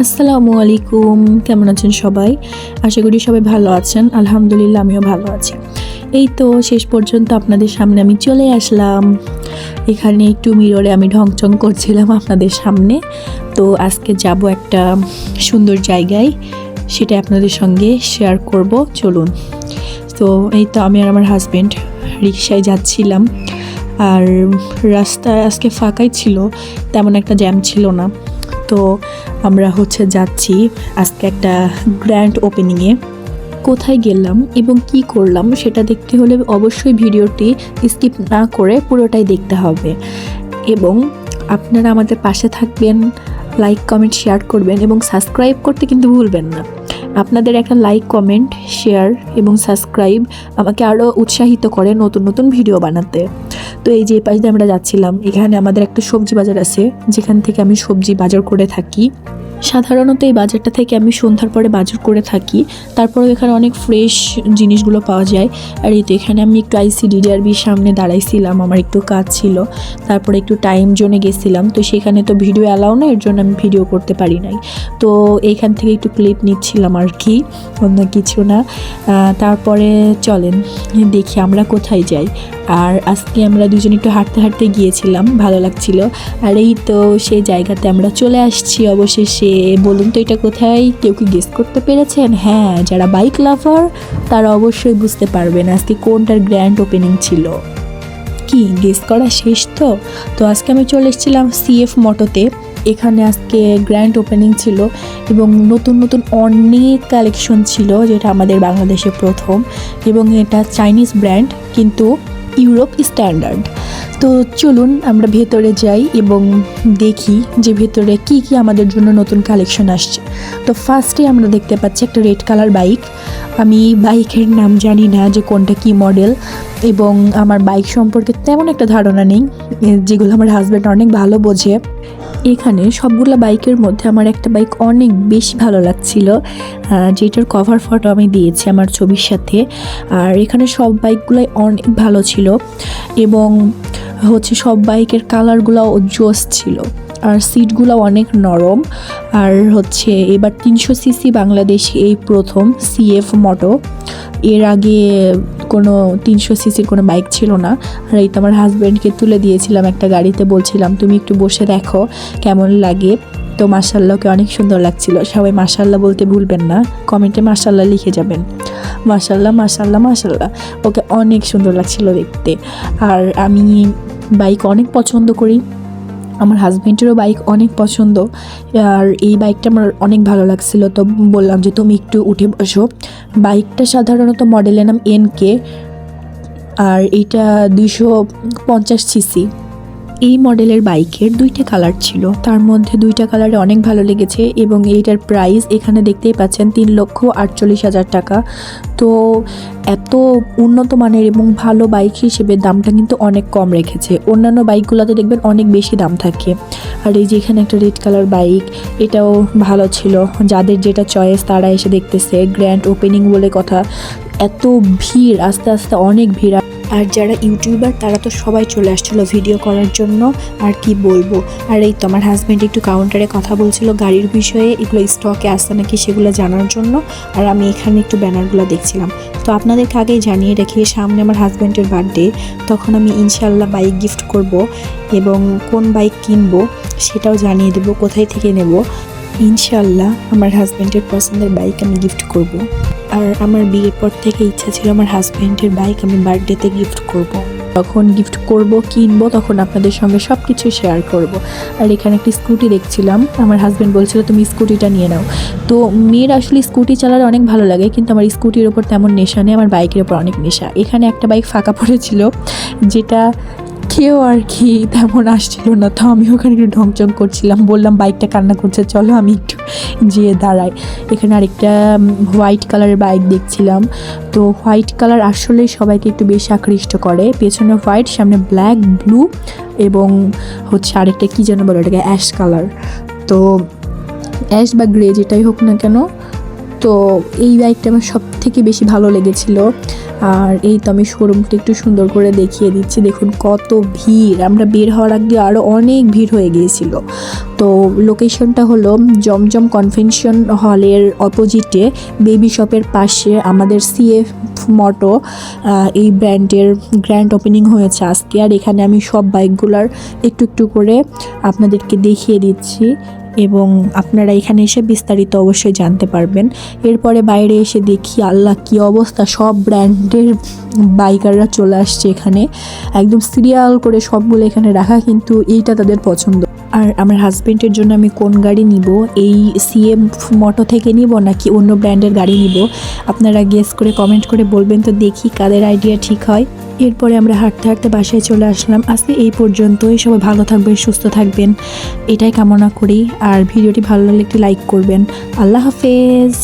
আসসালামু আলাইকুম, কেমন আছেন সবাই? আশা করি সবাই ভালো আছেন। আলহামদুলিল্লাহ, আমিও ভালো আছি। এই তো শেষ পর্যন্ত আপনাদের সামনে আমি চলে আসলাম। এখানে একটু মিররে আমি ঢংচং করছিলাম আপনাদের সামনে। তো আজকে যাব একটা সুন্দর জায়গায়, সেটা আপনাদের সঙ্গে শেয়ার করব। চলুন। তো এই তো আমি আর আমার হাজব্যান্ড রিক্সায় যাচ্ছিলাম। আর রাস্তা আজকে ফাঁকাই ছিল, তেমন একটা জ্যাম ছিল না। তো আমরা হচ্ছে যাচ্ছি আজকে একটা গ্র্যান্ড ওপেনিংয়ে। কোথায় গেলাম এবং কি করলাম সেটা দেখতে হলে অবশ্যই ভিডিওটি স্কিপ না করে পুরোটাই দেখতে হবে। এবং আপনারা আমাদের পাশে থাকবেন, লাইক, কমেন্ট, শেয়ার করবেন এবং সাবস্ক্রাইব করতে কিন্তু ভুলবেন না। আপনাদের একটা লাইক কমেন্ট শেয়ার এবং সাবস্ক্রাইব আমাকে আরও উৎসাহিত করে নতুন নতুন ভিডিও বানাতে। তো এই যে পাশে দিয়ে আমরা যাচ্ছিলাম, এখানে আমাদের একটা সবজি বাজার আছে, যেখান থেকে আমি সবজি বাজার করে থাকি। সাধারণত এই বাজারটা থেকে আমি সন্ধ্যার পরে বাজার করে থাকি। তারপরে এখানে অনেক ফ্রেশ জিনিসগুলো পাওয়া যায়। আর এই তো এখানে আমি একটু আইসিডিডিআরবির সামনে দাঁড়াইছিলাম, আমার একটু কাজ ছিল। তারপরে একটু টাইম জোনে গেছিলাম। তো সেখানে তো ভিডিও অ্যালাউ না, এর জন্য আমি ভিডিও করতে পারি নাই। তো এইখান থেকে একটু ক্লিপ নিচ্ছিলাম আর কি, অন্য কিছু না। তারপরে চলেন, দেখি আমরা কোথায় যাই। আর আজকে আমরা দুজন একটু হাঁটতে হাঁটতে গিয়েছিলাম, ভালো লাগছিল। আর এই তো সেই জায়গাতে আমরা চলে আসছি অবশেষে। বলুন তো এটা কোথায়? কেউ কি গেস করতে পেরেছেন? হ্যাঁ যারা বাইক লাভার তারা অবশ্যই বুঝতে পারবেন আজকে কোনটার গ্র্যান্ড ওপেনিং ছিল। কি গেস করা শেষ তো? তো আজকে আমি চলে এসেছিলাম সিএফ মটোতে এখানে আজকে গ্র্যান্ড ওপেনিং ছিল এবং নতুন নতুন অনেক কালেকশন ছিল, যেটা আমাদের বাংলাদেশে প্রথম। এবং এটা চাইনিজ ব্র্যান্ড কিন্তু ইউরোপ স্ট্যান্ডার্ড। তো চলুন আমরা ভেতরে যাই এবং দেখি যে ভেতরে কি কি আমাদের জন্য নতুন কালেকশন আসছে। তো ফার্স্টে আমরা দেখতে পাচ্ছি একটা রেড কালার বাইক আমি বাইকের নাম জানি না যে কোনটা কি মডেল এবং আমার বাইক সম্পর্কে তেমন একটা ধারণা নেই। যেগুলো আমার হাজব্যান্ড অনেক ভালো বোঝে। এখানে সবগুলো বাইকের মধ্যে আমার একটা বাইক অনেক বেশি ভালো লাগছিল যেটার কভার ফটো আমি দিয়েছি আমার ছবির সাথে। আর এখানে সব বাইকগুলোই অনেক ভালো ছিল এবং হচ্ছে সব বাইকের কালারগুলো জোস ছিল। আর সিটগুলো অনেক নরম। আর হচ্ছে এবার তিনশো সিসি বাংলাদেশ এই প্রথম সিএফ মোটো এর আগে কোনো তিনশো সিসির কোনো বাইক ছিল না। আর এই তো আমার হাজব্যান্ডকে তুলে দিয়েছিলাম একটা গাড়িতে, বলছিলাম, তুমি একটু বসে দেখো কেমন লাগে। তো মার্শাল্লাহকে অনেক সুন্দর লাগছিল। সবাই মার্শাল্লাহ বলতে ভুলবেন না, কমেন্টে মার্শাল্লাহ লিখে যাবেন। মার্শাল্লাহ মার্শাল্লাহ মার্শাল্লাহ ওকে অনেক সুন্দর লাগছিল দেখতে। আর আমি বাইক অনেক পছন্দ করি। আমার হাজব্যান্ডেরও বাইক অনেক পছন্দ। আর এই বাইকটা আমার অনেক ভালো লাগছিল। তো বললাম যে, তুমি একটু উঠে বসো। বাইকটা সাধারণত মডেলের নাম এন কে আর এইটা দুশো পঞ্চাশ সিসি এই মডেলের বাইকের দুইটা কালার ছিল। তার মধ্যে দুইটা কালারে অনেক ভালো লেগেছে এবং এইটার প্রাইস এখানে দেখতেই পাচ্ছেন তিন লক্ষ আটচল্লিশ হাজার টাকা। তো এত উন্নত মানের এবং ভালো বাইক হিসেবে দামটা কিন্তু অনেক কম রেখেছে। অন্যান্য বাইকগুলোতে দেখবেন অনেক বেশি দাম থাকে। আর এই যে এখানে একটা রেড কালার বাইক, এটাও ভালো ছিল। যাদের যেটা চয়েস তারা এসে দেখতেছে। গ্র্যান্ড ওপেনিং বলে কথা। এত ভিড়, আস্তে আস্তে অনেক ভিড়। আর যারা ইউটিউবার, তারা তো সবাই চলে আসছিল ভিডিও করার জন্য। আর কি বলব? আর এই তো আমার হাজব্যান্ড একটু কাউন্টারে কথা বলছিল গাড়ির বিষয়ে, এগুলো স্টকে আসছে নাকি সেগুলো জানার জন্য। আর আমি এখানে একটু ব্যানারগুলো দেখছিলাম। তো আপনাদেরকে আগেই জানিয়ে রেখে, সামনে আমার হাজব্যান্ডের বার্থডে তখন আমি ইনশাল্লাহ বাইক গিফট করব এবং কোন বাইক কিনবো সেটাও জানিয়ে দেবো, কোথায় থেকে নেব। ইনশাল্লাহ আমার হাজব্যান্ডের পছন্দের বাইক আমি গিফট করব। আর আমার বিয়ের পর থেকে ইচ্ছা ছিল আমার হাজব্যান্ডের বাইক আমি বার্থডেতে গিফট করব। তখন গিফট করব, কিনবো, তখন আপনাদের সঙ্গে সব কিছু শেয়ার করব। আর এখানে একটি স্কুটি দেখছিলাম, আমার হাজব্যান্ড বলছিল, তুমি স্কুটিটা নিয়ে নাও তো মেয়ের আসলে স্কুটি চালাতে অনেক ভালো লাগে, কিন্তু আমার স্কুটির ওপর তেমন নেশা নেই, আমার বাইকের ওপর অনেক নেশা এখানে একটা বাইক ফাঁকা পড়েছিল, যেটা কেউ আর কি তেমন আসছিল না। তো আমি ওখানে একটু ঢংচং করছিলাম। বললাম, বাইকটা কান্না করছে, চলো আমি একটু যেয়ে দাঁড়াই। এখানে আরেকটা হোয়াইট কালারের বাইক দেখছিলাম। তো হোয়াইট কালার আসলেই সবাইকে একটু বেশি আকৃষ্ট করে। পেছনে হোয়াইট সামনে ব্ল্যাক ব্লু এবং হচ্ছে আরেকটা কী যেন বলে ওটাকে অ্যাশ কালার তো অ্যাশ বা গ্রে যেটাই হোক না কেন, তো এই বাইকটা আমার সব থেকে বেশি ভালো লেগেছিল। আর এই তো আমি শোরুমটা একটু সুন্দর করে দেখিয়ে দিচ্ছি। দেখুন, কত ভিড়। আমরা বের হওয়ার আগে আরও অনেক ভিড় হয়ে গিয়েছিল। তো লোকেশনটা হলো জমজম কনভেনশন হলের অপোজিটে বেবি শপের পাশে আমাদের সিএফ মটো এই ব্র্যান্ডের গ্র্যান্ড ওপেনিং হয়েছে আজকে। আর এখানে আমি সব বাইকগুলার একটু একটু করে আপনাদেরকে দেখিয়ে দিচ্ছি। এবং আপনারা এখানে এসে বিস্তারিত অবশ্যই জানতে পারবেন। এরপরে বাইরে এসে দেখি আল্লাহ কি অবস্থা, সব ব্র্যান্ডের বাইকাররা চলে আসছে এখানে। একদম সিরিয়াল করে সবগুলো এখানে রাখা, কিন্তু এইটা তাদের পছন্দ। আর আমার হাজব্যান্ডের জন্য আমি কোন গাড়ি নিব? এই সিএম মটো থেকে নিব নাকি অন্য ব্র্যান্ডের গাড়ি নিব? আপনারা গেস করে কমেন্ট করে বলবেন তো দেখি কাদের আইডিয়া ঠিক হয়। এরপরে আমরা হাঁটতে হাঁটতে বাসায় চলে আসলাম। আজকে এই পর্যন্তই। সবাই ভালো থাকবেন, সুস্থ থাকবেন। এটাই কামনা করি। আর ভিডিওটি ভালো লাগলে একটি লাইক করবেন। আল্লাহ হাফেজ।